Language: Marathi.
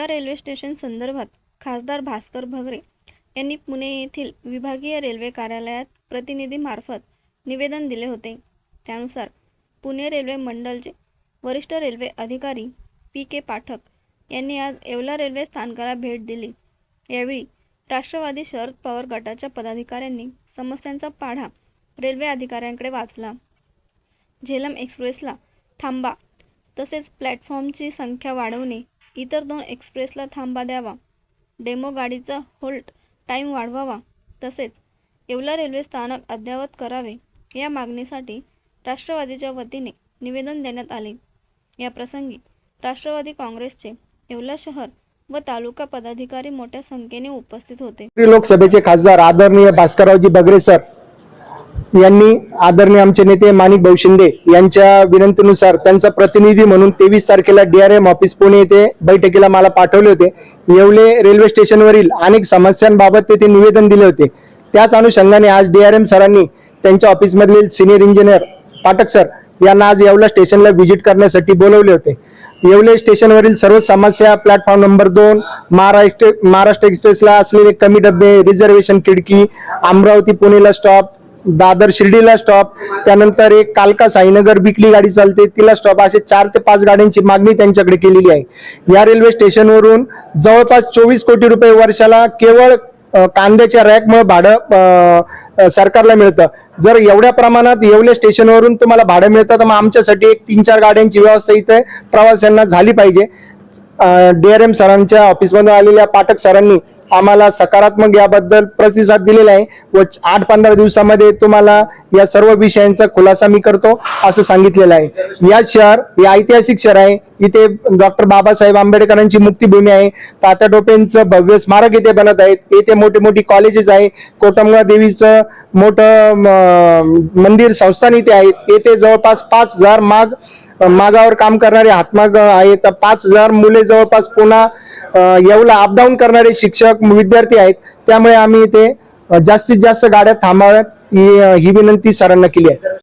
कुर्ला रेल्वे स्टेशन संदर्भात खासदार भास्कर भगरे यांनी पुणे येथील विभागीय रेल्वे कार्यालयात प्रतिनिधीमार्फत निवेदन दिले होते. त्यानुसार पुणे रेल्वे मंडलचे वरिष्ठ रेल्वे अधिकारी पी के पाठक यांनी आज येवला रेल्वे स्थानकाला भेट दिली. यावेळी राष्ट्रवादी शरद पवार गटाच्या पदाधिकाऱ्यांनी समस्यांचा पाढा रेल्वे अधिकाऱ्यांकडे वाचला. झेलम एक्सप्रेसला थांबा तसेच प्लॅटफॉर्मची संख्या वाढवणे इतर दोन एक्सप्रेसला थांबा द्यावा. डेमो गाडीचा होल्ट टाईम वाढवावा. तसेच येवला रेल्वे स्थानक अद्ययावत करावे. या मागणीसाठी राष्ट्रवादीच्या वतीने निवेदन देण्यात आले. या प्रसंगी राष्ट्रवादी काँग्रेसचे येवला शहर व तालुका पदाधिकारी मोठ्या संख्येने उपस्थित होते. लोकसभेचे खासदार आदरणीय भास्कररावजी बगरे सर यांनी आदरणीय आमचे नेते माणिक भाऊ शिंदे यांच्या विनंतीनुसार त्यांचा प्रतिनिधी म्हणून तेवीस तारखेला डीआरएम ऑफिस पुणे येथे बैठकीला मला पाठवले होते. येवले रेल्वे स्टेशनवरील अनेक समस्यांबाबत तेथे निवेदन दिले होते. त्याच अनुषंगाने आज डीआरएम सरांनी त्यांच्या ऑफिसमधील सिनियर इंजिनियर पाठक सर यांना आज येवला स्टेशनला व्हिजिट करण्यासाठी बोलवले होते. येवले स्टेशनवरील सर्व समस्या प्लॅटफॉर्म नंबर दोन महाराष्ट्र महाराष्ट्र एक्सप्रेसला असलेले कमी डबे रिझर्वेशन खिडकी अमरावती पुणेला स्टॉप दादर शिर्डीला स्टॉप त्यानंतर एक कालका साईनगर बिकली गाडी चालते तिला स्टॉप असे चार ते पाच गाड्यांची मागणी त्यांच्याकडे केलेली आहे. या रेल्वे स्टेशनवरून जवळपास चोवीस कोटी रुपये वर्षाला केवळ कांद्याच्या रॅकमुळे भाडं सरकारला मिळतं. जर एवढ्या प्रमाणात येवले स्टेशनवरून तुम्हाला भाडं मिळतं तर मग आमच्यासाठी एक तीन चार गाड्यांची व्यवस्था इथे प्रवाशांना झाली पाहिजे. डी आर एम सरांच्या ऑफिसमधून आलेल्या पाठक सरांनी आम्हाला सकारात्मक याबद्दल प्रतिसाद दिलेला आहे. व आठ पंधरा दिवसामध्ये तुम्हाला या सर्व विषयांचा खुलासा मी करतो असं सांगितलेलं आहे. या शहर हे ऐतिहासिक शहर आहे. इथे डॉक्टर बाबासाहेब आंबेडकरांची मुक्तीभूमी आहे. तात्या टोपेंचं भव्य स्मारक इथे बनत आहेत. येथे मोठे मोठी कॉलेजेस आहे कोटमगा देवीचं मोठं मंदिर संस्थान इथे आहे. येथे जवळपास पाच हजार माग मागावर काम करणारे हातमाग आहेत. पाच हजार मुले जवळपास पुन्हा येवला अपडाऊन करणारे शिक्षक विद्यार्थी आहेत. त्यामुळे आम्ही इथे जास्तीत जास्त गाड्या थांबाव्यात. ही विनंती सरांना केली आहे.